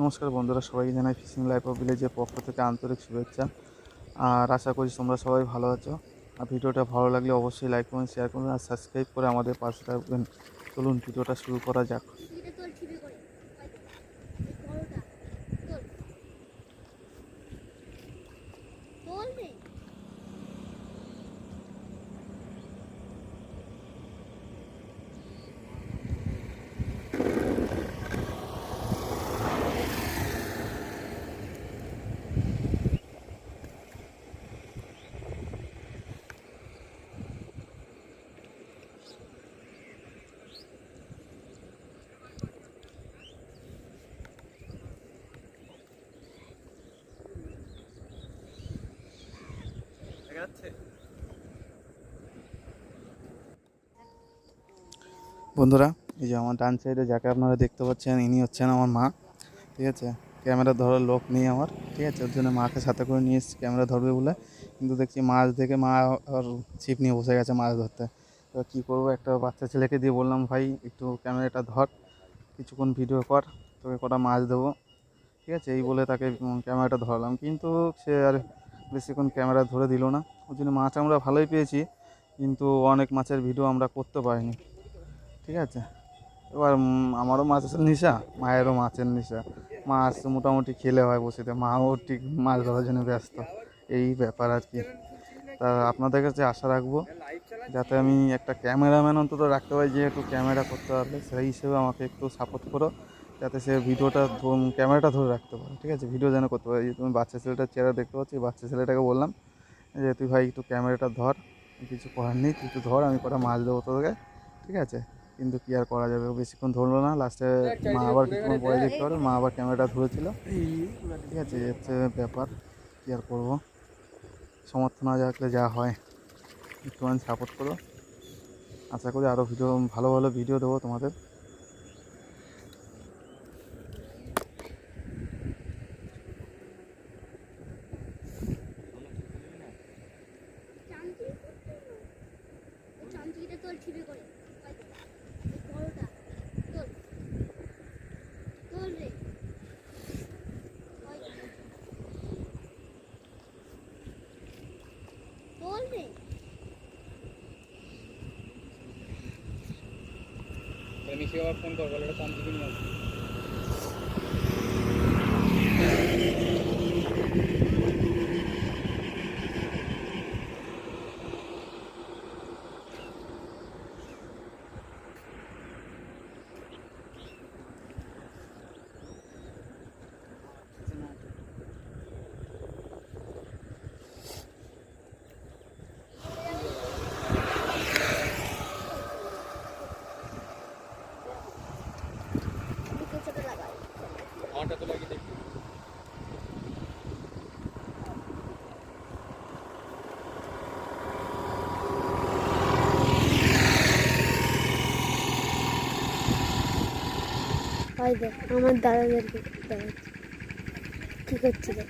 নমস্কার বন্ধুরা, সবাইকে জানাই ফিশিং লাইফ অফ ভিলেজের পক্ষ থেকে আন্তরিক শুভেচ্ছা। আর আশা করি তোমরা সবাই ভালো আছো। আর ভিডিওটা ভালো লাগলে অবশ্যই লাইক করুন শেয়ার করুন, আর সাবস্ক্রাইব করে আমাদের পাশে থাকবেন। চলুন ভিডিওটা শুরু করা যাক। বন্ধুরা, এই যে আমার ডান সাইডে যাকে আপনারা দেখতে পাচ্ছেন, ইনি হচ্ছেন আমার মা, ঠিক আছে? ক্যামেরা ধরার লোক নেই আমার, ঠিক আছে? ওর জন্য মাকে সাথে করে নিয়ে এসেছি, ক্যামেরা ধরবে বলে। কিন্তু দেখছি মাছ দেখে মা আর ছিপ নিয়ে বসে গেছে মাছ ধরতে। এবার কী করব? একটা বাচ্চা ছেলেকে দিয়ে বললাম, ভাই, একটু ক্যামেরাটা ধর, কিছুক্ষণ ভিডিও কর, তোকে কটা মাছ দেবো। ঠিক আছে? এই বলে তাকে ক্যামেরাটা ধরালাম। কিন্তু সে আর বেশিক্ষণ ক্যামেরা ধরে দিল না। ওই জন্য মাছ আমরা ভালোই পেয়েছি, কিন্তু অনেক মাছের ভিডিও আমরা করতে পারিনি। ঠিক আছে? এবার আমারও মাছের নেশা, মায়েরও মাছের নেশা। মাছ মোটামুটি খেলে হয় বসেতে, মাও ঠিক মাছ ধরার জন্য ব্যস্ত। এই ব্যাপার আর কি। তা আপনাদের কাছে আশা রাখব, যাতে আমি একটা ক্যামেরাম্যান অন্তত রাখতে পারি, যেহেতু ক্যামেরা করতে পারবে সেই হিসেবে আমাকে একটু সাপোর্ট করো, যাতে সে ভিডিওটা ক্যামেরাটা ধরে রাখতে পারে। ঠিক আছে? ভিডিও যেন করতে পারে। যে তুমি বাচ্চা ছেলেটার চেহারা দেখতে পাচ্ছি বাচ্চা ছেলেটাকে বললাম যে তুই ভাই একটু ক্যামেরাটা ধর, কিছু করার নেই, তুই একটু ধর, আমি কটা মাছ দেবো তোকে, ঠিক আছে? কিন্তু কি আর করা যাবে? বেশিক্ষণ ধরলো না লাস্টে মা আবার কিছুক্ষণ পরে দেখতে পারে মা আবার ক্যামেরাটা ধরেছিল, ঠিক আছে? হচ্ছে ব্যাপার, কি আর করব? সমর্থ না থাকলে যা হয়, একটুখানি সাপোর্ট করো। আশা করি আরও ভিডিও ভালো ভালো ভিডিও দেবো তোমাদের। মিশে আবার ফোন কর বলে এটা কম নিয়ে আসবে? হয় দেখ আমার দাদাদেরকে দেখাচ্ছি। কী করছে দেখ।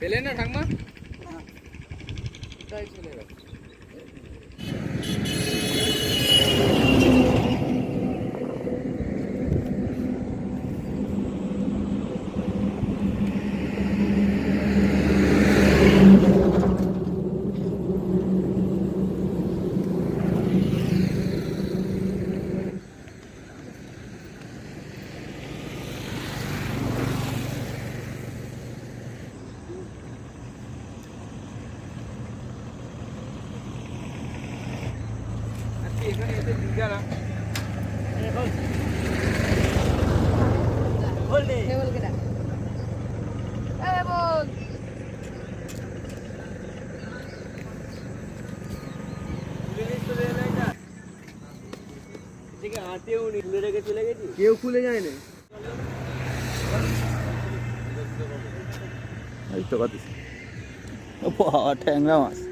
পেলে না ঠাকমা? তাই চলে গেল। কেউ খুলে যায় না এই তো কথা বাবা ট্যাংরা মাছ।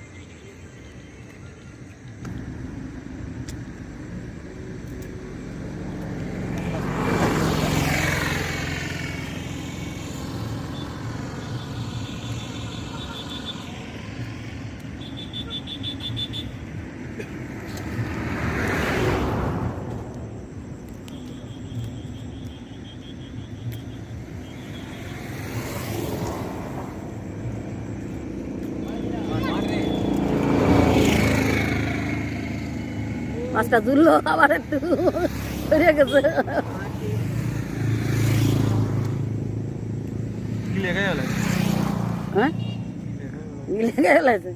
মাছটা জুড়লো আবার একটু সরে গেছে। কি লেগে গেল? হ্যাঁ? লেগে গেছে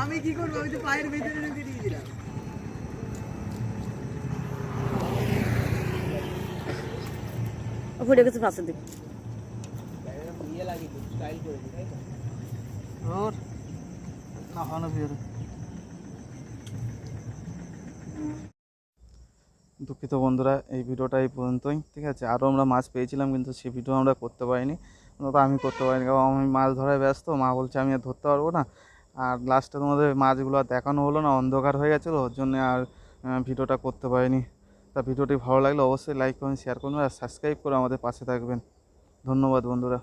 আমি কি করব? আমি তো পায়ের ভেতরে রেখে দিয়েছিলাম। ফুটে গেছে পাশের দিকে। দুঃখিত বন্ধুরা, এই ভিডিওটা এই পর্যন্তই, ঠিক আছে? আরও আমরা মাছ পেয়েছিলাম, কিন্তু সে ভিডিও আমরা করতে পারিনি। তো আমি করতে পারিনি, কারণ আমি মাছ ধরায় ব্যস্ত, মা বলছে আমি আর ধরতে পারব না। আর লাস্টে তোমাদের মাছগুলো আর দেখানো হলো না, অন্ধকার হয়ে গেছিল, ওর জন্য আর ভিডিওটা করতে পারিনি। তা ভিডিওটি ভালো লাগলে অবশ্যই লাইক করুন শেয়ার করুন আর সাবস্ক্রাইব করে আমাদের পাশে থাকবেন। ধন্যবাদ বন্ধুরা।